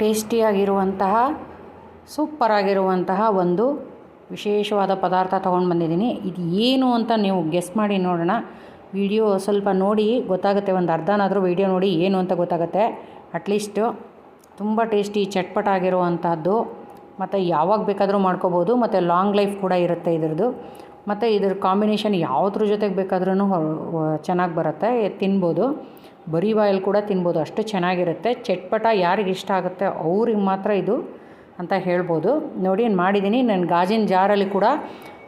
ಟೇಸ್ಟಿಯಾಗಿರುವಂತಹ, ಸೂಪರಾಗಿರುವಂತಹ ಒಂದು ವಿಶೇಷವಾದ ಪದಾರ್ಥ ತೊಗೊಂಡು ಬಂದಿದ್ದೀನಿ. ಇದು ಏನು ಅಂತ ನೀವು ಗೆಸ್ ಮಾಡಿ ನೋಡೋಣ. ವಿಡಿಯೋ ಸ್ವಲ್ಪ ನೋಡಿ, ಗೊತ್ತಾಗುತ್ತೆ, ಒಂದು ಅರ್ಧನಾದರೂ ವಿಡಿಯೋ ನೋಡಿ ಏನು ಅಂತ ಗೊತ್ತಾಗುತ್ತೆ. ಅಟ್ಲೀಸ್ಟು ತುಂಬ ಟೇಸ್ಟಿ, ಚಟ್ಪಟ ಆಗಿರುವಂಥದ್ದು ಮತ್ತು ಯಾವಾಗ ಬೇಕಾದರೂ ಮಾಡ್ಕೋಬೋದು, ಮತ್ತು ಲಾಂಗ್ ಲೈಫ್ ಕೂಡ ಇರುತ್ತೆ ಇದ್ರದ್ದು. ಮತ್ತು ಇದ್ರ ಕಾಂಬಿನೇಷನ್ ಯಾವುದ್ರ ಜೊತೆಗೆ ಬೇಕಾದ್ರೂ ಚೆನ್ನಾಗಿ ಬರುತ್ತೆ, ತಿನ್ಬೋದು. ಬರೀ ಬಾಯಲ್ಲಿ ಕೂಡ ತಿನ್ಬೋದು. ಅಷ್ಟು ಚೆನ್ನಾಗಿರುತ್ತೆ. ಚಟ್ಪಟ ಯಾರಿಗೆ ಇಷ್ಟ ಆಗುತ್ತೆ ಅವ್ರಿಗೆ ಮಾತ್ರ ಇದು ಅಂತ ಹೇಳ್ಬೋದು. ನೋಡಿ ನಾನು ಮಾಡಿದ್ದೀನಿ. ನಾನು ಗಾಜಿನ ಜಾರಲ್ಲಿ ಕೂಡ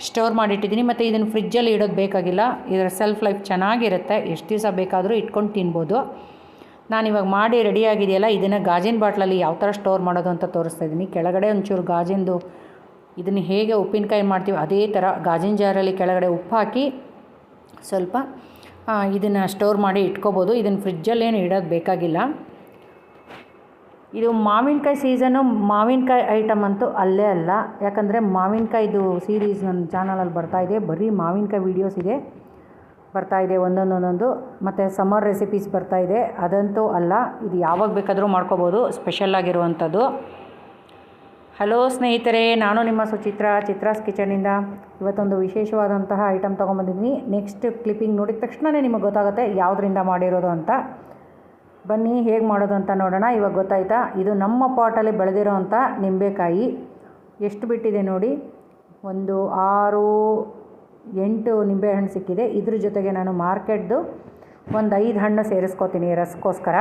ಸ್ಟೋರ್ ಮಾಡಿಟ್ಟಿದ್ದೀನಿ. ಮತ್ತು ಇದನ್ನು ಫ್ರಿಜ್ಜಲ್ಲಿ ಇಡೋದು ಬೇಕಾಗಿಲ್ಲ. ಇದರ ಸೆಲ್ಫ್ ಲೈಫ್ ಚೆನ್ನಾಗಿರುತ್ತೆ. ಎಷ್ಟು ದಿವಸ ಬೇಕಾದರೂ ಇಟ್ಕೊಂಡು ತಿನ್ಬೋದು. ನಾನು ಇವಾಗ ಮಾಡಿ ರೆಡಿಯಾಗಿದೆಯಲ್ಲ ಇದನ್ನು ಗಾಜಿನ ಬಾಟ್ಲಲ್ಲಿ ಯಾವ ಥರ ಸ್ಟೋರ್ ಮಾಡೋದು ಅಂತ ತೋರಿಸ್ತಾ ಇದ್ದೀನಿ. ಕೆಳಗಡೆ ಒಂಚೂರು ಗಾಜಿಂದು ಇದನ್ನು ಹೇಗೆ ಉಪ್ಪಿನಕಾಯಿ ಮಾಡ್ತೀವಿ, ಅದೇ ಥರ ಗಾಜಿನ ಜಾರಲ್ಲಿ ಕೆಳಗಡೆ ಉಪ್ಪು ಹಾಕಿ ಸ್ವಲ್ಪ ಇದನ್ನು ಸ್ಟೋರ್ ಮಾಡಿ ಇಟ್ಕೋಬೋದು. ಇದನ್ನು ಫ್ರಿಜ್ಜಲ್ಲೇನು ಇಡೋದು ಬೇಕಾಗಿಲ್ಲ. ಇದು ಮಾವಿನಕಾಯಿ ಸೀಸನು ಮಾವಿನಕಾಯಿ ಐಟಮ್ ಅಂತೂ ಅಲ್ಲೇ ಅಲ್ಲ. ಯಾಕಂದರೆ ಮಾವಿನಕಾಯಿದು ಸೀರೀಸ್ ನನ್ನ ಚಾನಲಲ್ಲಿ ಬರ್ತಾಯಿದೆ ಬರೀ ಮಾವಿನಕಾಯಿ ವೀಡಿಯೋಸ್ ಇದೆ. ಬರ್ತಾಯಿದೆ ಒಂದೊಂದೊಂದೊಂದು. ಮತ್ತು ಸಮ್ಮರ್ ರೆಸಿಪೀಸ್ ಬರ್ತಾಯಿದೆ ಅದಂತೂ ಅಲ್ಲ. ಇದು ಯಾವಾಗ ಬೇಕಾದರೂ ಮಾಡ್ಕೋಬೋದು. ಸ್ಪೆಷಲ್ ಆಗಿರುವಂಥದ್ದು. ಹಲೋ ಸ್ನೇಹಿತರೆ, ನಾನು ನಿಮ್ಮ ಸುಚಿತ್ರ, ಚಿತ್ರಾಸ್ ಕಿಚನಿಂದ ಇವತ್ತೊಂದು ವಿಶೇಷವಾದಂತಹ ಐಟಮ್ ತೊಗೊಂಬಂದಿದ್ದೀನಿ. ನೆಕ್ಸ್ಟ್ ಕ್ಲಿಪ್ಪಿಂಗ್ ನೋಡಿದ ತಕ್ಷಣವೇ ನಿಮಗೆ ಗೊತ್ತಾಗುತ್ತೆ ಯಾವುದರಿಂದ ಮಾಡಿರೋದು ಅಂತ. ಬನ್ನಿ, ಹೇಗೆ ಮಾಡೋದು ಅಂತ ನೋಡೋಣ. ಇವಾಗ ಗೊತ್ತಾಯ್ತಾ? ಇದು ನಮ್ಮ ಪಾಟಲ್ಲಿ ಬೆಳೆದಿರೋ ಅಂಥ ನಿಂಬೆಕಾಯಿ. ಎಷ್ಟು ಬಿಟ್ಟಿದೆ ನೋಡಿ? ಒಂದು ಆರು, ಎಂಟು ನಿಂಬೆಹಣ್ಣು ಸಿಕ್ಕಿದೆ. ಇದ್ರ ಜೊತೆಗೆ ನಾನು ಮಾರ್ಕೆಟ್ದು ಒಂದು ಐದು ಹಣ್ಣು ಸೇರಿಸ್ಕೋತೀನಿ ರಸಕ್ಕೋಸ್ಕರ.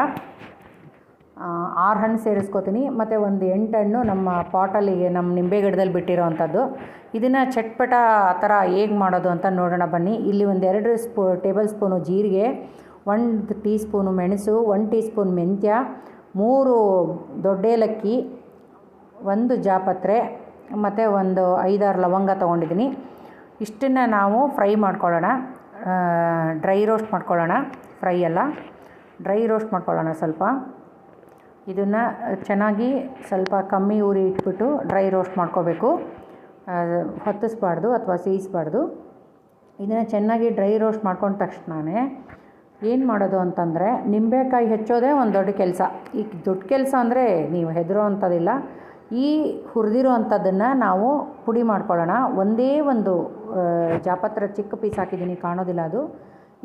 ಆರು ಹಣ್ಣು ಸೇರಿಸ್ಕೋತೀನಿ. ಮತ್ತು ಒಂದು ಎಂಟು ಹಣ್ಣು ನಮ್ಮ ಪಾಟಲ್ಲಿಗೆ ನಮ್ಮ ನಿಂಬೆ ಗಿಡದಲ್ಲಿ ಬಿಟ್ಟಿರೋ ಅಂಥದ್ದು ಇದನ್ನು ಚಟ್ಪಟ ಆ ಥರ ಹೇಗೆ ಮಾಡೋದು ಅಂತ ನೋಡೋಣ ಬನ್ನಿ. ಇಲ್ಲಿ ಒಂದು ಎರಡು ಸ್ಪೂ, ಟೇಬಲ್ ಸ್ಪೂನು ಜೀರಿಗೆ, ಒಂದು ಟೀ ಸ್ಪೂನು ಮೆಣಸು, ಒಂದು ಟೀ ಸ್ಪೂನ್ ಮೆಂತ್ಯ, ಮೂರು ದೊಡ್ಡ ಏಲಕ್ಕಿ ಒಂದು ಜಾಪತ್ರೆ, ಮತ್ತು ಒಂದು ಐದಾರು ಲವಂಗ ತೊಗೊಂಡಿದ್ದೀನಿ. ಇಷ್ಟನ್ನು ನಾವು ಫ್ರೈ ಮಾಡ್ಕೊಳ್ಳೋಣ. ಡ್ರೈ ರೋಸ್ಟ್ ಮಾಡ್ಕೊಳ್ಳೋಣ. ಫ್ರೈ ಎಲ್ಲ ಡ್ರೈ ರೋಸ್ಟ್ ಮಾಡ್ಕೊಳ್ಳೋಣ ಸ್ವಲ್ಪ. ಇದನ್ನು ಚೆನ್ನಾಗಿ ಸ್ವಲ್ಪ ಕಮ್ಮಿ ಉರಿ ಇಟ್ಬಿಟ್ಟು ಡ್ರೈ ರೋಸ್ಟ್ ಮಾಡ್ಕೋಬೇಕು. ಹೊತ್ತಿಸ್ಬಾರ್ದು ಅಥವಾ ಸೇಯಿಸ್ಬಾರ್ದು ಇದನ್ನು ಚೆನ್ನಾಗಿ ಡ್ರೈ ರೋಸ್ಟ್ ಮಾಡ್ಕೊಂಡ ತಕ್ಷಣವೇ ಏನು ಮಾಡೋದು ಅಂತಂದರೆ ನಿಂಬೆಕಾಯಿ ಹೆಚ್ಚೋದೇ ಒಂದು ದೊಡ್ಡ ಕೆಲಸ. ಈ ದೊಡ್ಡ ಕೆಲಸ ಅಂದರೆ ನೀವು ಹೆದರೋ ಅಂಥದ್ದಿಲ್ಲ ಈ ಹುರಿದಿರೋ ಅಂಥದ್ದನ್ನು ನಾವು ಪುಡಿ ಮಾಡ್ಕೊಳ್ಳೋಣ. ಒಂದೇ ಒಂದು ಜಾಪತ್ರ ಚಿಕ್ಕ ಪೀಸ್ ಹಾಕಿದ್ದೀನಿ, ಕಾಣೋದಿಲ್ಲ ಅದು.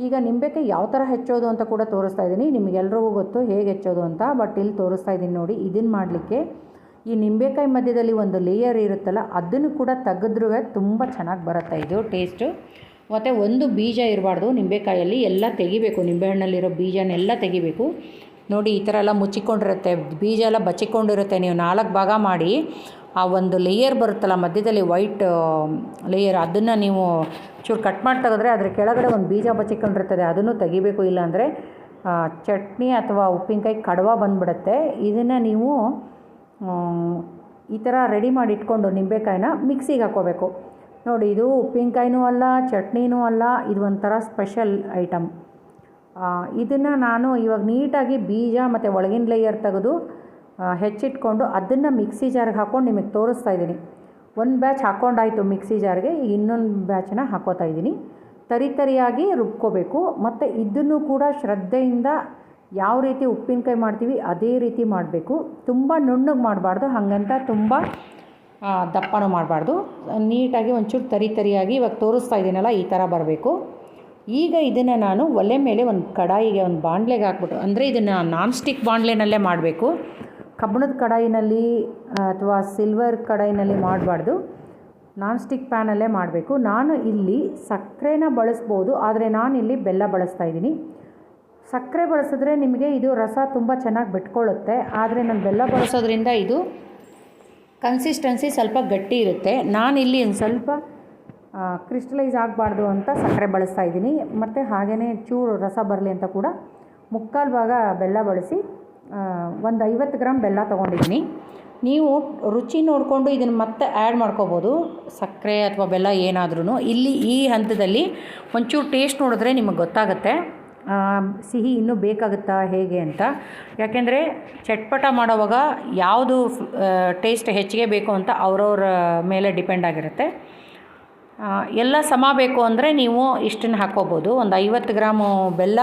ಈಗ ನಿಂಬೆಕಾಯಿ ಯಾವ ಥರ ಹೆಚ್ಚೋದು ಅಂತ ಕೂಡ ತೋರಿಸ್ತಾ ಇದ್ದೀನಿ. ನಿಮಗೆಲ್ರಿಗೂ ಗೊತ್ತು ಹೇಗೆ ಹೆಚ್ಚೋದು ಅಂತ, ಬಟ್ ಇಲ್ಲಿ ತೋರಿಸ್ತಾ ಇದ್ದೀನಿ ನೋಡಿ, ಇದನ್ನು ಮಾಡಲಿಕ್ಕೆ. ಈ ನಿಂಬೆಕಾಯಿ ಮಧ್ಯದಲ್ಲಿ ಒಂದು ಲೇಯರ್ ಇರುತ್ತಲ್ಲ, ಅದನ್ನು ಕೂಡ ತೆಗೆದ್ರೂ ತುಂಬ ಚೆನ್ನಾಗಿ ಬರುತ್ತೆ. ಇದು ಟೇಸ್ಟು ಮತ್ತು ಒಂದು ಬೀಜ ಇರಬಾರ್ದು, ನಿಂಬೆಕಾಯಲ್ಲಿ ಎಲ್ಲ ತೆಗಿಬೇಕು. ನಿಂಬೆಹಣ್ಣಲ್ಲಿರೋ ಬೀಜನೆಲ್ಲ ತೆಗಿಬೇಕು. ನೋಡಿ, ಈ ಥರ ಎಲ್ಲ ಮುಚ್ಚಿಕೊಂಡಿರುತ್ತೆ, ಬೀಜ ಎಲ್ಲ ಬಚ್ಚಿಕೊಂಡಿರುತ್ತೆ. ನೀವು ನಾಲ್ಕು ಭಾಗ ಮಾಡಿ ಆ ಒಂದು ಲೇಯರ್ ಬರುತ್ತಲ್ಲ, ಮಧ್ಯದಲ್ಲಿ ವೈಟ್ ಲೇಯರ್ ಅದನ್ನು ನೀವು ಚೂರು ಕಟ್ ಮಾಡಿ ತೆಗೆದ್ರೆ ಅದ್ರ ಕೆಳಗಡೆ ಒಂದು ಬೀಜ ಬಚ್ಚಿಕೊಂಡಿರ್ತದೆ ಅದನ್ನು ತೆಗಿಬೇಕು. ಇಲ್ಲಾಂದರೆ ಚಟ್ನಿ ಅಥವಾ ಉಪ್ಪಿನಕಾಯಿ ಕಡವ ಬಂದುಬಿಡುತ್ತೆ. ಇದನ್ನು ನೀವು ಈ ಥರ ರೆಡಿ ಮಾಡಿ ಇಟ್ಕೊಂಡು ನಿಂಬೆಕಾಯಿನ ಮಿಕ್ಸಿಗೆ ಹಾಕ್ಕೋಬೇಕು. ನೋಡಿ, ಇದು ಉಪ್ಪಿನಕಾಯಿನೂ ಅಲ್ಲ, ಚಟ್ನಿನೂ ಅಲ್ಲ, ಇದು ಒಂಥರ ಸ್ಪೆಷಲ್ ಐಟಮ್ ಇದನ್ನು ನಾನು ಇವಾಗ ನೀಟಾಗಿ ಬೀಜ ಮತ್ತು ಒಳಗಿನ ಲೇಯರ್ ತೆಗೆದು ಹೆಚ್ಚಿಟ್ಕೊಂಡು ಅದನ್ನು ಮಿಕ್ಸಿ ಜಾರ್ಗೆ ಹಾಕ್ಕೊಂಡು ನಿಮಗೆ ತೋರಿಸ್ತಾ ಇದ್ದೀನಿ. ಒಂದು ಬ್ಯಾಚ್ ಹಾಕ್ಕೊಂಡಾಯಿತು ಮಿಕ್ಸಿ ಜಾರ್ಗೆ, ಈಗ ಇನ್ನೊಂದು ಬ್ಯಾಚನ್ನ ಹಾಕೋತಾ ಇದ್ದೀನಿ. ತರಿ ತರಿಯಾಗಿ ರುಬ್ಕೋಬೇಕು. ಮತ್ತು ಇದನ್ನು ಕೂಡ ಶ್ರದ್ಧೆಯಿಂದ ಯಾವ ರೀತಿ ಉಪ್ಪಿನಕಾಯಿ ಮಾಡ್ತೀವಿ ಅದೇ ರೀತಿ ಮಾಡಬೇಕು. ತುಂಬ ನುಣ್ಣಗೆ ಮಾಡಬಾರ್ದು, ಹಾಗಂತ ತುಂಬ ದಪ್ಪನೂ ಮಾಡಬಾರ್ದು. ನೀಟಾಗಿ ಒಂಚೂರು ತರಿ ತರಿಯಾಗಿ ಇವಾಗ ತೋರಿಸ್ತಾ ಇದ್ದೀನಲ್ಲ, ಈ ಥರ ಬರಬೇಕು. ಈಗ ಇದನ್ನು ನಾನು ಒಲೆ ಮೇಲೆ ಒಂದು ಕಡಾಯಿಗೆ ಒಂದು ಬಾಣಲೆಗೆ ಹಾಕ್ಬಿಟ್ಟು, ಅಂದರೆ ಇದನ್ನು ನಾನ್ ಸ್ಟಿಕ್ ಬಾಣಲೆನಲ್ಲೇ ಮಾಡಬೇಕು. ಕಬ್ಬಣದ ಕಡಾಯಿನಲ್ಲಿ, ಅಥವಾ ಸಿಲ್ವರ್ ಕಡಾಯಿನಲ್ಲಿ ಮಾಡಬಾರ್ದು. ನಾನ್ ಸ್ಟಿಕ್ ಪ್ಯಾನಲ್ಲೇ ಮಾಡಬೇಕು. ನಾನು ಇಲ್ಲಿ ಸಕ್ಕರೆನ ಬಳಸ್ಬೋದು, ಆದರೆ ನಾನು ಇಲ್ಲಿ ಬೆಲ್ಲ ಬಳಸ್ತಾ ಇದ್ದೀನಿ. ಸಕ್ಕರೆ ಬಳಸಿದ್ರೆ ನಿಮಗೆ ಇದು ರಸ ತುಂಬ ಚೆನ್ನಾಗಿ ಬಿಟ್ಕೊಳ್ಳುತ್ತೆ, ಆದರೆ ನಾನು ಬೆಲ್ಲ ಬಳಸೋದ್ರಿಂದ ಇದು ಕನ್ಸಿಸ್ಟೆನ್ಸಿ ಸ್ವಲ್ಪ ಗಟ್ಟಿ ಇರುತ್ತೆ. ನಾನಿಲ್ಲಿ ಒಂದು ಸ್ವಲ್ಪ ಕ್ರಿಸ್ಟಲೈಸ್ ಆಗಬಾರ್ದು ಅಂತ ಸಕ್ಕರೆ ಬಳಸ್ತಾ ಇದ್ದೀನಿ. ಮತ್ತು ಹಾಗೆಯೇ ಚೂರು ರಸ ಬರಲಿ ಅಂತ ಕೂಡ ಮುಕ್ಕಾಲು ಭಾಗ ಬೆಲ್ಲ ಬಳಸಿ ಒಂದು ಐವತ್ತು ಗ್ರಾಮ್ ಬೆಲ್ಲ ತೊಗೊಂಡಿದ್ದೀನಿ. ನೀವು ರುಚಿ ನೋಡಿಕೊಂಡು ಇದನ್ನು ಮತ್ತೆ ಆ್ಯಡ್ ಮಾಡ್ಕೋಬೋದು. ಸಕ್ಕರೆ ಅಥವಾ ಬೆಲ್ಲ ಏನಾದ್ರೂ ಇಲ್ಲಿ ಈ ಹಂತದಲ್ಲಿ ಒಂಚೂರು ಟೇಸ್ಟ್ ನೋಡಿದ್ರೆ ನಿಮಗೆ ಗೊತ್ತಾಗುತ್ತೆ. ಸಿಹಿ ಇನ್ನೂ ಬೇಕಾಗುತ್ತಾ ಹೇಗೆ ಅಂತ. ಯಾಕೆಂದರೆ ಚಟ್ಪಟ ಮಾಡೋವಾಗ ಯಾವುದು ಟೇಸ್ಟ್ ಹೆಚ್ಚಿಗೆ ಬೇಕು ಅಂತ ಅವ್ರವ್ರ ಮೇಲೆ ಡಿಪೆಂಡ್ ಆಗಿರುತ್ತೆ. ಎಲ್ಲ ಸಮ ಬೇಕು ಅಂದರೆ ನೀವು ಇಷ್ಟನ್ನು ಹಾಕ್ಕೋಬೋದು. ಒಂದು ಐವತ್ತು ಗ್ರಾಮು ಬೆಲ್ಲ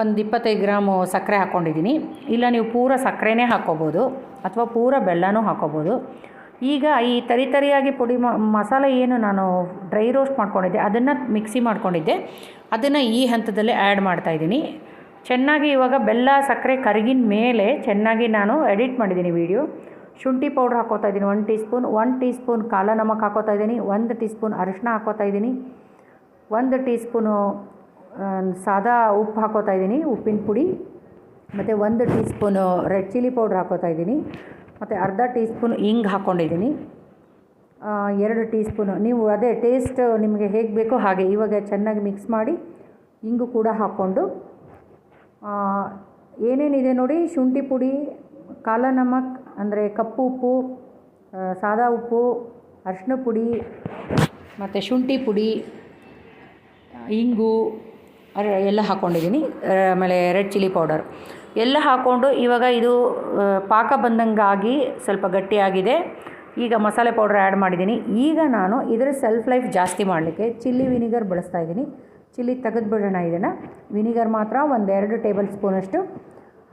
ಒಂದು ಇಪ್ಪತ್ತೈದು ಗ್ರಾಮು ಸಕ್ಕರೆ ಹಾಕ್ಕೊಂಡಿದ್ದೀನಿ. ಇಲ್ಲ, ನೀವು ಪೂರ ಸಕ್ಕರೆನೇ ಹಾಕ್ಕೋಬೋದು ಅಥವಾ ಪೂರ ಬೆಲ್ಲನೂ ಹಾಕ್ಕೋಬೋದು. ಈಗ ಈ ತರಿ ತರಿಯಾಗಿ ಪುಡಿ ಮಸಾಲೆ ಏನು ನಾನು ಡ್ರೈ ರೋಸ್ಟ್ ಮಾಡ್ಕೊಂಡಿದ್ದೆ, ಅದನ್ನು ಮಿಕ್ಸಿ ಮಾಡ್ಕೊಂಡಿದ್ದೆ. ಅದನ್ನು ಈ ಹಂತದಲ್ಲಿ ಆ್ಯಡ್ ಮಾಡ್ತಾಯಿದ್ದೀನಿ ಚೆನ್ನಾಗಿ ಇವಾಗ ಬೆಲ್ಲ, ಸಕ್ಕರೆ ಕರಗಿನ ಮೇಲೆ ಚೆನ್ನಾಗಿ ನಾನು ಎಡಿಟ್ ಮಾಡಿದ್ದೀನಿ ವೀಡಿಯೋ. ಶುಂಠಿ ಪೌಡ್ರ್ ಹಾಕೋತಾ ಇದ್ದೀನಿ one teaspoon one teaspoon ಕಾಲ ನಮಕ್ ಹಾಕೋತಾ ಇದ್ದೀನಿ, ಒಂದು ಟೀ ಸ್ಪೂನ್ ಅರಿಶಿನ ಹಾಕೋತಾ ಇದ್ದೀನಿ, ಒಂದು ಟೀ ಸ್ಪೂನು ಸಾದಾ ಉಪ್ಪು ಹಾಕೋತಾ ಇದ್ದೀನಿ, ಉಪ್ಪಿನ ಪುಡಿ. ಮತ್ತು ಒಂದು teaspoon red chilli powder ಹಾಕೋತಾ ಇದ್ದೀನಿ. ಮತ್ತು ಅರ್ಧ ಟೀ ಸ್ಪೂನ್ ಹಿಂಗ್ ಹಾಕ್ಕೊಂಡಿದ್ದೀನಿ ಎರಡು ಟೀ ಸ್ಪೂನು ನೀವು ಅದೇ ಟೇಸ್ಟ್ ನಿಮಗೆ ಹೇಗೆ ಬೇಕೋ ಹಾಗೆ ಇವಾಗ ಚೆನ್ನಾಗಿ ಮಿಕ್ಸ್ ಮಾಡಿ ಹಿಂಗು ಕೂಡ ಹಾಕ್ಕೊಂಡು. ಏನೇನಿದೆ ನೋಡಿ, ಶುಂಠಿ ಪುಡಿ ಕಾಲ ನಮಕ್ ಅಂದರೆ ಕಪ್ಪು ಉಪ್ಪು ಸಾದಾ ಉಪ್ಪು ಅರಿಶಿನ ಪುಡಿ, ಮತ್ತು ಶುಂಠಿ ಪುಡಿ, ಇಂಗು ಎಲ್ಲ ಹಾಕ್ಕೊಂಡಿದ್ದೀನಿ ಆಮೇಲೆ ರೆಡ್ ಚಿಲ್ಲಿ ಪೌಡರ್. ಎಲ್ಲ ಹಾಕ್ಕೊಂಡು ಇವಾಗ ಇದು ಪಾಕ ಬಂದಂಗಾಗಿ ಸ್ವಲ್ಪ ಗಟ್ಟಿಯಾಗಿದೆ. ಈಗ ಮಸಾಲೆ ಪೌಡ್ರ್ ಆ್ಯಡ್ ಮಾಡಿದ್ದೀನಿ. ಈಗ ನಾನು ಇದರ ಸೆಲ್ಫ್ ಲೈಫ್ ಜಾಸ್ತಿ ಮಾಡಲಿಕ್ಕೆ ಚಿಲ್ಲಿ ವಿನಿಗರ್ ಬಳಸ್ತಾ ಇದ್ದೀನಿ. ಚಿಲ್ಲಿ ತೆಗೆದುಬಿಡೋಣ ಇದನ್ನು. ವಿನಿಗರ್ ಮಾತ್ರ ಒಂದೆರಡು ಟೇಬಲ್ ಸ್ಪೂನಷ್ಟು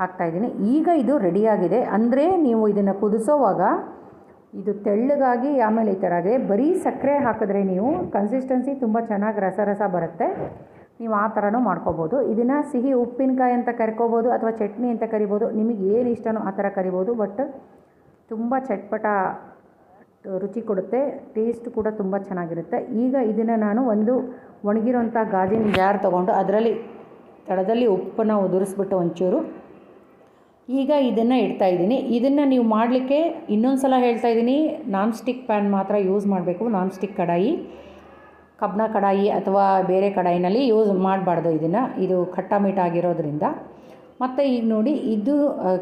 ಹಾಕ್ತಾಯಿದ್ದೀನಿ ಈಗ ಇದು ರೆಡಿಯಾಗಿದೆ ಅಂದರೆ ನೀವು ಇದನ್ನು ಕುದಿಸೋವಾಗ ಇದು ತೆಳ್ಳಗಾಗಿ ಆಮೇಲೆ ಈ ಥರ ಆಗಿದೆ. ಬರೀ ಸಕ್ಕರೆ ಹಾಕಿದ್ರೆ ನೀವು ಕನ್ಸಿಸ್ಟೆನ್ಸಿ ತುಂಬ ಚೆನ್ನಾಗಿ ರಸ ರಸ ಬರುತ್ತೆ. ನೀವು ಆ ಥರನೂ ಮಾಡ್ಕೋಬೋದು. ಇದನ್ನು ಸಿಹಿ ಉಪ್ಪಿನಕಾಯಿ ಅಂತ ಕರ್ಕೋಬೋದು ಅಥವಾ ಚಟ್ನಿ ಅಂತ ಕರಿಬೋದು. ನಿಮಗೆ ಏನು ಇಷ್ಟನೋ ಆ ಥರ ಕರಿಬೋದು. ಬಟ್ ತುಂಬ ಚಟ್ಪಟ ರುಚಿ ಕೊಡುತ್ತೆ. ಟೇಸ್ಟ್ ಕೂಡ ತುಂಬ ಚೆನ್ನಾಗಿರುತ್ತೆ. ಈಗ ಇದನ್ನು ನಾನು ಒಂದು ಒಣಗಿರೋಂಥ ಗಾಜಿನ ಜಾರ್ ತೊಗೊಂಡು ಅದರಲ್ಲಿ, ತಳದಲ್ಲಿ ಉಪ್ಪನ್ನು ಉದುರಿಸ್ಬಿಟ್ಟು ಒಂಚೂರು. ಈಗ ಇದನ್ನು ಇಡ್ತಾ ಇದ್ದೀನಿ. ಇದನ್ನು ನೀವು ಮಾಡಲಿಕ್ಕೆ ಇನ್ನೊಂದು ಸಲ ಹೇಳ್ತಾ ಇದ್ದೀನಿ. ನಾನ್ ಸ್ಟಿಕ್ ಪ್ಯಾನ್ ಮಾತ್ರ ಯೂಸ್ ಮಾಡಬೇಕು. ನಾನ್ ಸ್ಟಿಕ್ ಕಡಾಯಿ. ಕಬ್ಬಿಣ ಕಡಾಯಿ ಅಥವಾ ಬೇರೆ ಕಡಾಯಿನಲ್ಲಿ ಯೂಸ್ ಮಾಡಬಾರ್ದು ಇದನ್ನು. ಇದು ಕಟ್ಟಾಮಿಟ್ ಆಗಿರೋದ್ರಿಂದ ಮತ್ತು ಈಗ ನೋಡಿ, ಇದು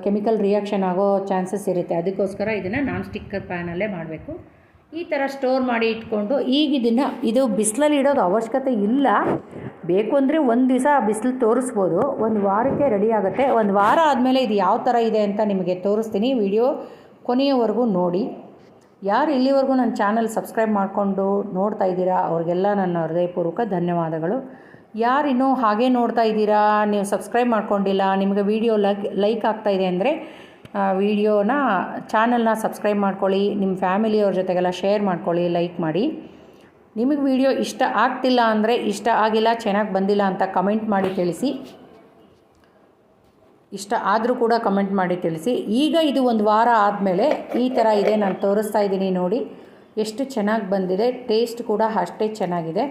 ಕೆಮಿಕಲ್ ರಿಯಾಕ್ಷನ್ ಆಗೋ ಚಾನ್ಸಸ್ ಇರುತ್ತೆ. ಅದಕ್ಕೋಸ್ಕರ ಇದನ್ನು ನಾನ್ ಸ್ಟಿಕ್ಕರ್ ಪ್ಯಾನಲ್ಲೇ ಮಾಡಬೇಕು. ಈ ಥರ ಸ್ಟೋರ್ ಮಾಡಿ ಇಟ್ಕೊಂಡು ಈಗ ಇದನ್ನು, ಇದು ಬಿಸಿಲಲ್ಲಿ ಇಡೋದು ಅವಶ್ಯಕತೆ ಇಲ್ಲ. ಬೇಕು ಅಂದರೆ ಒಂದು ದಿವಸ ಬಿಸಿಲು ತೋರಿಸ್ಬೋದು. ಒಂದು ವಾರಕ್ಕೆ ರೆಡಿ ಆಗುತ್ತೆ. ಒಂದು ವಾರ ಆದಮೇಲೆ ಇದು ಯಾವ ಥರ ಇದೆ ಅಂತ ನಿಮಗೆ ತೋರಿಸ್ತೀನಿ. ವಿಡಿಯೋ ಕೊನೆಯವರೆಗೂ ನೋಡಿ. ಯಾರು ಇಲ್ಲಿವರೆಗೂ ನನ್ನ ಚಾನಲ್ ಸಬ್ಸ್ಕ್ರೈಬ್ ಮಾಡಿಕೊಂಡು ನೋಡ್ತಾ ಇದ್ದೀರಾ, ಅವ್ರಿಗೆಲ್ಲ ನನ್ನ ಹೃದಯಪೂರ್ವಕ ಧನ್ಯವಾದಗಳು. ಯಾರು ಇನ್ನೂ ಹಾಗೆ ನೋಡ್ತಾ ಇದ್ದೀರಾ, ನೀವು ಸಬ್ಸ್ಕ್ರೈಬ್ ಮಾಡ್ಕೊಂಡಿಲ್ಲ, ನಿಮಗೆ ವಿಡಿಯೋ ಲೈಕ್ ಲೈಕ್ ಇದೆ ಅಂದರೆ ವಿಡಿಯೋನ, ಚಾನಲ್ನ ಸಬ್ಸ್ಕ್ರೈಬ್ ಮಾಡ್ಕೊಳ್ಳಿ, ನಿಮ್ಮ ಫ್ಯಾಮಿಲಿಯವ್ರ ಜೊತೆಗೆಲ್ಲ ಶೇರ್ ಮಾಡ್ಕೊಳ್ಳಿ, ಲೈಕ್ ಮಾಡಿ. ನಿಮಗೆ ವಿಡಿಯೋ ಇಷ್ಟ ಆಗ್ತಿಲ್ಲ ಅಂದರೆ, ಇಷ್ಟ ಆಗಿಲ್ಲ, ಚೆನ್ನಾಗಿ ಬಂದಿಲ್ಲ ಅಂತ ಕಮೆಂಟ್ ಮಾಡಿ ತಿಳಿಸಿ. ಇಷ್ಟ ಆದರೂ ಕೂಡ ಕಮೆಂಟ್ ಮಾಡಿ ತಿಳಿಸಿ. ಈಗ ಇದು ಒಂದು ವಾರ ಆದಮೇಲೆ ಈ ಥರ ಇದೆ, ನಾನು ತೋರಿಸ್ತಾ ಇದ್ದೀನಿ ನೋಡಿ. ಎಷ್ಟು ಚೆನ್ನಾಗಿ ಬಂದಿದೆ ಟೇಸ್ಟ್ ಕೂಡ ಅಷ್ಟೇ ಚೆನ್ನಾಗಿದೆ.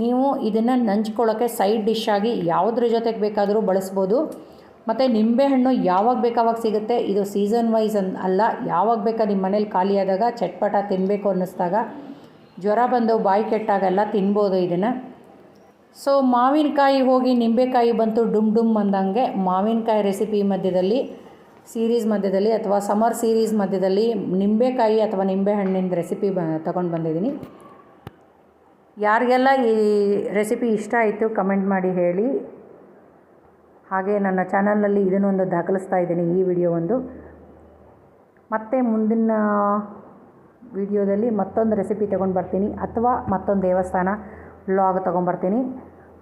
ನೀವು ಇದನ್ನು ನಂಚ್ಕೊಳ್ಳೋಕ್ಕೆ ಸೈಡ್ ಡಿಶ್ ಆಗಿ ಯಾವುದ್ರ ಜೊತೆಗೆ ಬೇಕಾದರೂ ಬಳಸ್ಬೋದು. ಮತ್ತು ನಿಂಬೆಹಣ್ಣು ಯಾವಾಗ ಬೇಕಾವಾಗ ಸಿಗುತ್ತೆ, ಇದು ಸೀಸನ್ ವೈಸ್ ಅನ್ ಅಲ್ಲ, ಯಾವಾಗ ಬೇಕಾ ನಿಮ್ಮ ಮನೇಲಿ ಖಾಲಿಯಾದಾಗ ಚಟ್ಪಟ ತಿನ್ನಬೇಕು ಅನ್ನಿಸ್ದಾಗ, ಜ್ವರ ಬಂದು ಬಾಯಿ ಕೆಟ್ಟಾಗೆಲ್ಲ ತಿನ್ಬೋದು ಇದನ್ನು. ಸೊ ಮಾವಿನಕಾಯಿ ಹೋಗಿ ನಿಂಬೆಕಾಯಿ ಬಂತು, ಡುಮ್ ಡುಮ್ ಅಂದಂಗೆ ಮಾವಿನಕಾಯಿ ರೆಸಿಪಿ ಮಧ್ಯದಲ್ಲಿ ಸೀರೀಸ್ ಮಧ್ಯದಲ್ಲಿ ಅಥವಾ ಸಮರ್ ಸೀರೀಸ್ ಮಧ್ಯದಲ್ಲಿ ನಿಂಬೆಕಾಯಿ ಅಥವಾ ನಿಂಬೆಹಣ್ಣಿನ ರೆಸಿಪಿ ಬ, ತಗೊಂಡು ಬಂದಿದ್ದೀನಿ. ಯಾರಿಗೆಲ್ಲ ಈ ರೆಸಿಪಿ ಇಷ್ಟ ಆಯಿತು ಕಮೆಂಟ್ ಮಾಡಿ ಹೇಳಿ. ಹಾಗೆ ನನ್ನ ಚಾನಲ್ನಲ್ಲಿ ಇದನ್ನೊಂದು ದಾಖಲಿಸ್ತಾ ಇದ್ದೀನಿ ಈ ವಿಡಿಯೋ ಒಂದು. ಮತ್ತೆ ಮುಂದಿನ ವಿಡಿಯೋದಲ್ಲಿ ಮತ್ತೊಂದು ರೆಸಿಪಿ ತೊಗೊಂಡು ಬರ್ತೀನಿ. ಅಥವಾ ಮತ್ತೊಂದು ದೇವಸ್ಥಾನ. ವ್ಲಾಗ್ ತೊಗೊಂಬರ್ತೀನಿ.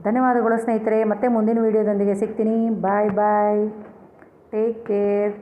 ಧನ್ಯವಾದಗಳು ಸ್ನೇಹಿತರೆ. ಮತ್ತೆ ಮುಂದಿನ ವೀಡಿಯೋದೊಂದಿಗೆ ಸಿಗ್ತೀನಿ. ಬಾಯ್ ಬಾಯ್ ಟೇಕ್ ಕೇರ್